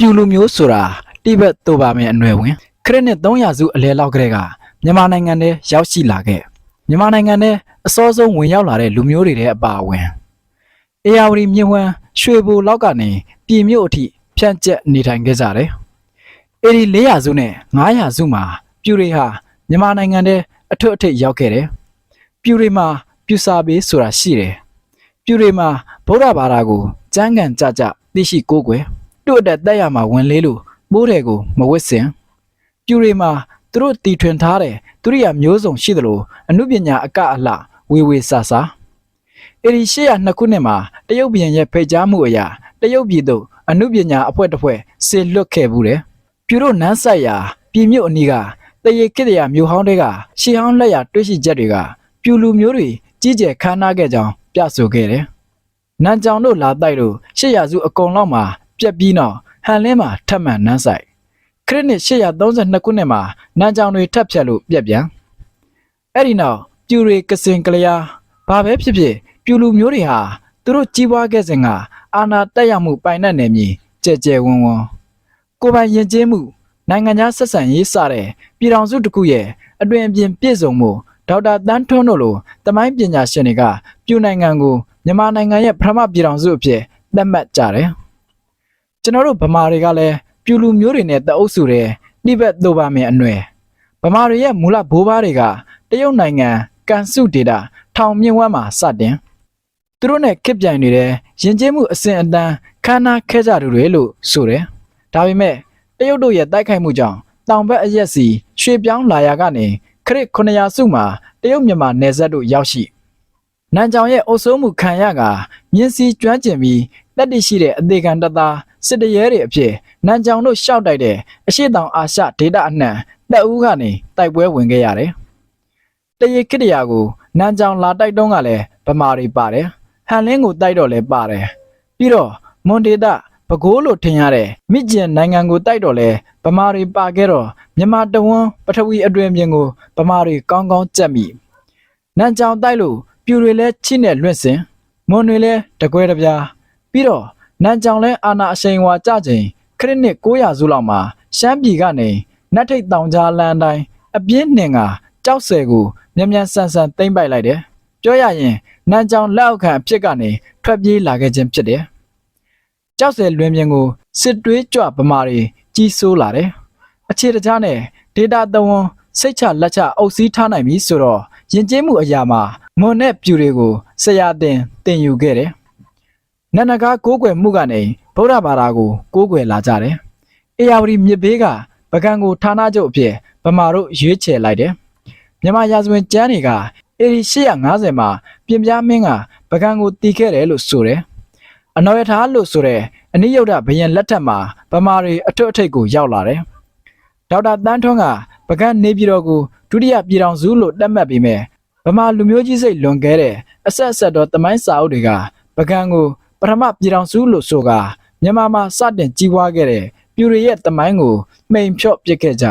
ပြူလူမျိုးဆိုတာတိဘက်တိုပါမယ်အနွယ်ဝင်ခရစ်နှစ်300စုအလဲလောက်ကလေးကမြန်မာနိုင်ငံထဲရောက်ရှိလာခဲ့မြန်မာနိုင်ငံထဲအစောဆုံးဝင်ရောက်လာတဲ့လူမျိုးတွေထဲအပါအဝင်အေယာဝတီမြစ်ဝမ်းရွှေဘိုလောက်ကနေပြည်မြို့အထိဖြန့်ကျက်နေထိုင်ခဲ့ကြတယ်အေဒီ400စုနဲ့900စုမှာပြူတွေဟာမြန်မာနိုင်ငံထဲအထွတ်အထိပ်ရောက်ခဲ့တယ်ပြူတွေမှာပြူစာဘေးဆိုတာရှိတယ်ပြူတွေမှာဗုဒ္ဓဘာသာကိုကျမ်းဂန်ကြကြသိရှိကိုးကွယ် တို့အတက်တက်ရမှာဝင်လေးလို့ပိုးတယ်ကိုမဝစ်စင်ပြူတွေမှာသူတို့တီထွင်ထားတဲ့သူရိယာမျိုးစုံရှိသလိုအမှုပညာအကအလှဝေဝေဆာဆာအဲ့ဒီရှေ့ရနှစ်ခုနှစ်မှာတရုတ်ပြည်ရဲ့ဖိတ်ကြားမှုအရာတရုတ်ပြည်သို့အမှုပညာအဖွဲ့တစ်ဖွဲ့ဆေလွတ်ခဲ့ဘူးတယ်ပြူတို့နန်းဆိုင်ရာပြည်မြို့အနီးကတရေကိတရာမြို့ဟောင်းတွေကရှေးဟောင်းလက်ရာတွေ့ရှိချက်တွေကပြူလူမျိုးတွေကြီးကျယ်ခမ်းနားခဲ့ကြောင်းပြဆိုခဲ့တယ်နန်းကြောင်တို့လာတိုက်လို့ရှေ့ရစုအကုံလောက်မှာ ပြက်ပြီးတော့ဟန်လင်းမှာထပ်မံနန်းဆိုင်ခရစ်နှစ်832ခုနှစ်မှာနန်းကြောင်တွေထပ်ဖြတ်လို့ပြက်ပြန်အဲ့ဒီနောက်ပြူတွေကစင်ကလျာဘာပဲဖြစ်ဖြစ်ပြူလူမျိုးတွေဟာသူတို့ကြီးပွားခဲ့စဉ်ကအာနာတက်ရောက်မှုပိုင်တဲ့နယ်မြေကြဲကြဲဝန်းဝန်းကိုယ်ပိုင်ယဉ်ကျေးမှုနိုင်ငံခြားဆက်ဆံရေးစတဲ့ပြည်ထောင်စုတစ်ခုရဲ့အတွင်အပြင်ပြည့်စုံမှုဒေါက်တာတန်းထွန်းတို့လိုတမိုင်းပညာရှင်တွေကပြူနိုင်ငံကိုမြန်မာနိုင်ငံရဲ့ပထမပြည်ထောင်စုအဖြစ်သတ်မှတ်ကြတယ်။ ကျွန်တော်တို့ဗမာတွေကလည်းပြူလူမျိုးတွေနဲ့တအုပ်စုတဲ့နှိဘက်သို့ပါမယ်အနွယ်ဗမာတွေရဲ့မူလဘိုးဘွားတွေကတရုတ်နိုင်ငံကန်စုဒေတာထောင်မြင့်ဝမ်းမှာစတင်သူတို့နဲ့ခစ်ပြိုင်နေတဲ့ယဉ်ကျေးမှုအစဉ်အတန်းခမ်းနားခဲကြသူတွေလို့ဆိုတယ်။ဒါပေမဲ့တရုတ်တို့ရဲ့တိုက်ခိုက်မှုကြောင့်တောင်ဘက်အရက်စီရွှေပြောင်းလာရာကနေခရစ်900စုမှာတရုတ်မြန်မာနယ်စပ်တို့ရောက်ရှိနန်းကြောင်ရဲ့အုပ်စိုးမှုခံရကမြင်းစည်းကျွမ်းကျင်ပြီးတက်တရှိတဲ့အသေးခံတပ်သား စစ်တရဲတွေအဖြစ်နန်းကြောင်တို့ရှောက်တိုက်တဲ့အရှိတောင်အာရှဒေတာအနှံ့တက်ဦးကနေတိုက်ပွဲဝင်ခဲ့ရတယ်။တရေခိတရာကိုနန်းကြောင်လာတိုက်တုံးကလည်းဗမာတွေပါတယ်။ဟန်လင်းကိုတိုက်တော့လည်းပါတယ်။ပြီးတော့မွန်ဒေတာပကိုးလို့ထင်ရတဲ့မြစ်ကျင်နိုင်ငံကိုတိုက်တော့လဲဗမာတွေပါခဲ့တော့မြန်မာတဝန်းပထဝီအတွင်ပြင်ကိုဗမာတွေကောင်းကောင်းကြက်မိနန်းကြောင်တိုက်လို့ပြူတွေလဲချိနဲ့လွင့်စင်မွန်တွေလဲတကွဲတပြားပြီးတော့ နန်းကြောင်လဲအာနာအရှိန်ဝါကြချိန်ခရစ်နှစ်900စုလောက်မှာရှမ်းပြည်ကနေနတ်ထိတ်တောင်ကြားလမ်းတိုင်းအပြင်းနှင်ကကြောက်ဆယ်ကိုမြန်မြန်ဆန်ဆန်သိမ့်ပိုက်လိုက်တယ်ပြောရရင်နန်းကြောင်လက်အောက်ခံအဖြစ်ကနေထွက်ပြေးလာခဲ့ခြင်းဖြစ်တယ်ကြောက်ဆယ်လွင်ပြင်ကိုစစ်တွေးကြွဗမာတွေကြီးစိုးလာတယ်အခြေတကြားနဲ့ဒေတာတဝန်စိတ်ချလက်ချအုပ်စီးထားနိုင်ပြီဆိုတော့ယဉ်ကျေးမှုအရာမှာမွန်နဲ့ပြူတွေကိုဆရာတင်တင်ယူခဲ့တယ်။ နန္ဒကားကိုးကွယ်မှုကနေဗုဒ္ဓဘာသာကိုကိုးကွယ်လာကြတယ်။အေယာဝတီမြစ်ဘေးကပကံကိုဌာနချုပ်အဖြစ်ဗမာတို့ရွေးချယ်လိုက်တယ်။မြန်မာရာဇဝင်ကျမ်းတွေကအေဒီ850မှာပြင်ပြမင်းကပကံကိုတီးခဲ့တယ်လို့ဆိုတယ်။အနော်ရထားလို့ဆိုတဲ့အနိယုဒ္ဓဘယင်လက်ထက်မှာဗမာတွေအထွတ်အထိပ်ကိုရောက်လာတယ်။ဒေါက်တာတန်းထွန်းကပကံနေပြည်တော်ကိုဒုတိယပြည်ထောင်စုလို့တတ်မှတ်ပြီးမြဲဗမာလူမျိုးကြီးစိတ်လွန်ခဲ့တဲ့အဆက်အဆက်တော်တမိုင်းစာအုပ်တွေကပကံကို ပထမပြည်ထောင်စုလို့ဆိုကမြန်မာမှာစတင်ကြီးပွားခဲ့တဲ့ပြူရရဲ့တမိုင်းကိုမှိန်ဖြော့ပစ်ခဲ့ကြ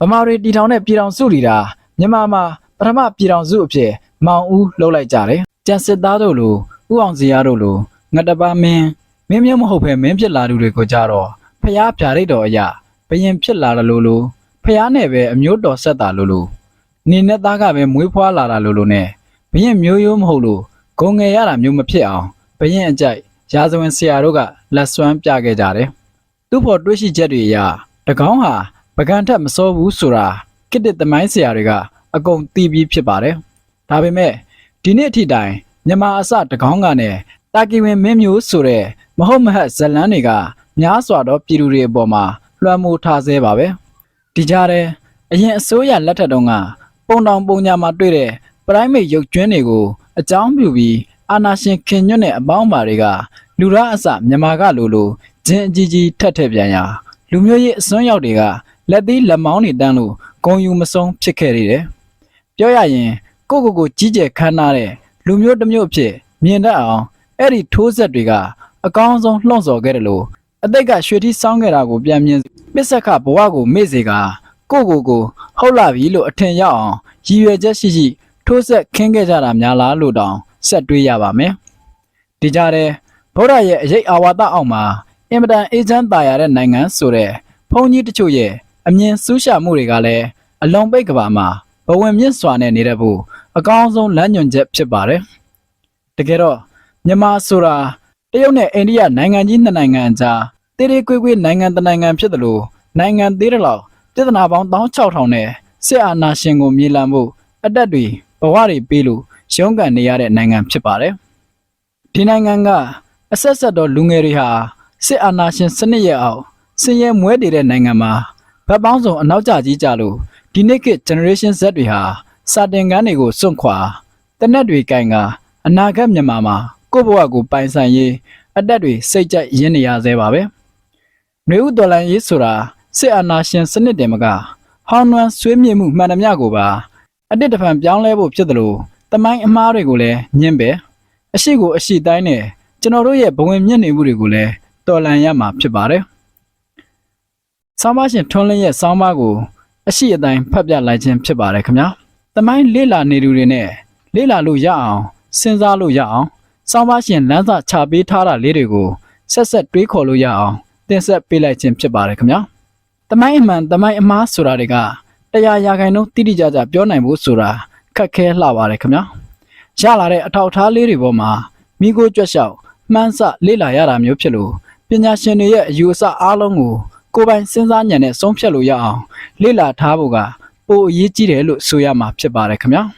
ဗမာတွေတီထောင်တဲ့ပြည်ထောင်စုတွေဒါမြန်မာမှာပထမပြည်ထောင်စုအဖြစ်မောင်ဦးလှုပ်လိုက်ကြတယ်ကျန်စစ်သားတို့လိုဥအောင်စရာတို့လိုငတ်တပါမင်းမင်းမျိုးမဟုတ်ပဲမင်းဖြစ်လာသူတွေကိုကြတော့ဖျားဖြာရိတ်တော်အရာဘယင်ဖြစ်လာတယ်လို့လို့ဖျားနဲ့ပဲအမျိုးတော်ဆက်တာလို့လို့နေနဲ့သားကပဲမွေးဖွားလာတာလို့လို့ ਨੇ ဘရင်မျိုးရိုးမဟုတ်လို့ဂုံငယ်ရတာမျိုးမဖြစ်အောင် ဘရင်အကြိုက်ရာဇဝင်ဆရာတို့ကလက်စွမ်းပြခဲ့ကြတယ်သူ့ဖို့တွေးရှိချက်တွေအရတကောင်းဟာပကံထက်မစောဘူးဆိုတာကိတ္တသမိုင်းဆရာတွေကအကုန်သိပြီးဖြစ်ပါတယ်ဒါပေမဲ့ဒီနေ့အထိတိုင်မြန်မာအစတကောင်းကနဲ့တာကီဝင်မင်းမျိုးဆိုတဲ့မဟုတ်မဟတ်ဇလန်းတွေကများစွာသောပြည်သူတွေအပေါ်မှာလွှမ်းမိုးထားဆဲပါပဲဒီကြားထဲအရင်အစိုးရလက်ထက်တုန်းကပုံတောင်ပုံညာမှာတွေ့တဲ့ပရိုင်းမိတ်ရုပ်ကျွင်းတွေကိုအကြောင်းပြုပြီး အာနာရှင်ခင်ညွတ်နဲ့အပေါင်းပါတွေကလူရအစမြန်မာကလိုလိုဂျင်းအကြီးကြီးထက်ထက်ပြန်ရာလူမျိုးရေးအစွန်းရောက်တွေကလက်သီးလက်မောင်းတွေတန်းလို့ဂုံယူမဆုံးဖြစ်ခဲ့ရတဲ့ပြောရရင်ကိုကိုကိုကြီးကျယ်ခမ်းနားတဲ့လူမျိုးတစ်မျိုးအဖြစ်မြင်တတ်အောင်အဲ့ဒီထိုးဆက်တွေကအကောင်းဆုံးလှုံ့ဆော်ခဲ့တယ်လို့အတိတ်ကရွှေထီးစောင်းခဲ့တာကိုပြန်မြင်ပစ္စကဘဝကိုမေ့စေကကိုကိုကိုဟုတ်လာပြီလို့အထင်ရအောင်ရည်ရွယ်ချက်ရှိရှိထိုးဆက်ခင်းခဲ့ကြတာများလားလို့တောင် ဆက်တွေးရပါမယ်။ဒီကြတဲ့ဗုဒ္ဓရဲ့အရေးအာဝါဒအောက်မှာအင်မတန်အေဂျင့်တာရတဲ့နိုင်ငံဆိုတဲ့ဘုန်းကြီးတချို့ရဲ့အမြင်စူးရှမှုတွေကလည်းအလွန်ပိတ်ကဘာမှာဘဝင်မြင့်စွာနဲ့နေတဲ့ဖို့အကောင်းဆုံးလမ်းညွှန်ချက်ဖြစ်ပါတယ်တကယ်တော့မြန်မာဆိုတာတရုတ်နဲ့အိန္ဒိယနိုင်ငံကြီးနှစ်နိုင်ငံအကြားတေးသေးကွေးကွေးနိုင်ငံတစ်နိုင်ငံဖြစ်တယ်လို့နိုင်ငံသေးတယ်လို့ပြဿနာပေါင်း16000နဲ့စစ်အာဏာရှင်ကိုမြေလှန်ဖို့အတက်တွေဘဝတွေပေးလို့ ရုန်းကန်နေရတဲ့နိုင်ငံဖြစ်ပါတယ်ဒီနိုင်ငံကအဆက်ဆက်တော့လူငယ်တွေဟာစစ်အာဏာရှင်စနစ်ရဲ့အောက်ဆင်းရဲမွဲတည်တဲ့နိုင်ငံမှာဗတ်ပေါင်းစုံအနောက်ကျကြီးကြလို့ဒီနေ့ခေတ် generation Z တွေဟာစာတင်ကန်းတွေကိုစွန့်ခွာတနက်တွေကင်ကအနာဂတ်မြန်မာမှာကိုယ့်ဘဝကိုပိုင်ဆိုင်ရေးအတက်တွေစိတ်ကြိုက်ရင်းနေရသေးပါပဲ။မျိုးဥတော်လန်ရေးဆိုတာစစ်အာဏာရှင်စနစ်တင်မကဟောင်းနွမ်းဆွေးမြေ့မှုမှန်သမျှကိုပါအတစ်တစ်ဖန်ပြောင်းလဲဖို့ဖြစ်တယ်လို့ တမိုင်းအမားတွေကိုလည်းညှင်းပဲအရှိကိုအရှိတိုင်းနဲ့ကျွန်တော်တို့ရဲ့ဘဝင်မြင့်နေမှုတွေကိုလည်းတော်လန်ရမှာဖြစ်ပါတယ်။ဆောင်းပါရှင်ထွန်းလင်းရဲ့ဆောင်းပါးကို အရှိအတိုင်းဖတ်ပြလိုက်ခြင်းဖြစ်ပါတယ်ခင်ဗျာ။တမိုင်းလေးလာနေသူတွေနဲ့လေးလာလို့ရအောင်စဉ်းစားလို့ရအောင်ဆောင်းပါရှင်လမ်းစာချပေးထားတာလေးတွေကိုဆက်ဆက်တွေးခေါ်လို့ရအောင်တင်ဆက်ပေးလိုက်ခြင်းဖြစ်ပါတယ်ခင်ဗျာ။တမိုင်းအမှန်တမိုင်းအမားဆိုတာတွေကတရားရာခိုင်နှုန်းတိတိကျကျပြောနိုင်ဖို့ဆိုတာ ခက်ခဲလှပါတယ်ခင်ဗျာ။ရလာတဲ့အထောက်အထားလေးတွေပေါ်မှာမိကိုကြွက်လျှောက်မှန်းဆလေ့လာရတာမျိုးဖြစ်လို့ပညာရှင်တွေရဲ့အယူအဆအားလုံးကိုကိုယ်ပိုင်စဉ်းစားဉာဏ်နဲ့ဆုံးဖြတ်လို့ရအောင်လေ့လာထားဖို့ကပိုအရေးကြီးတယ်လို့ဆိုရမှာဖြစ်ပါတယ်ခင်ဗျာ။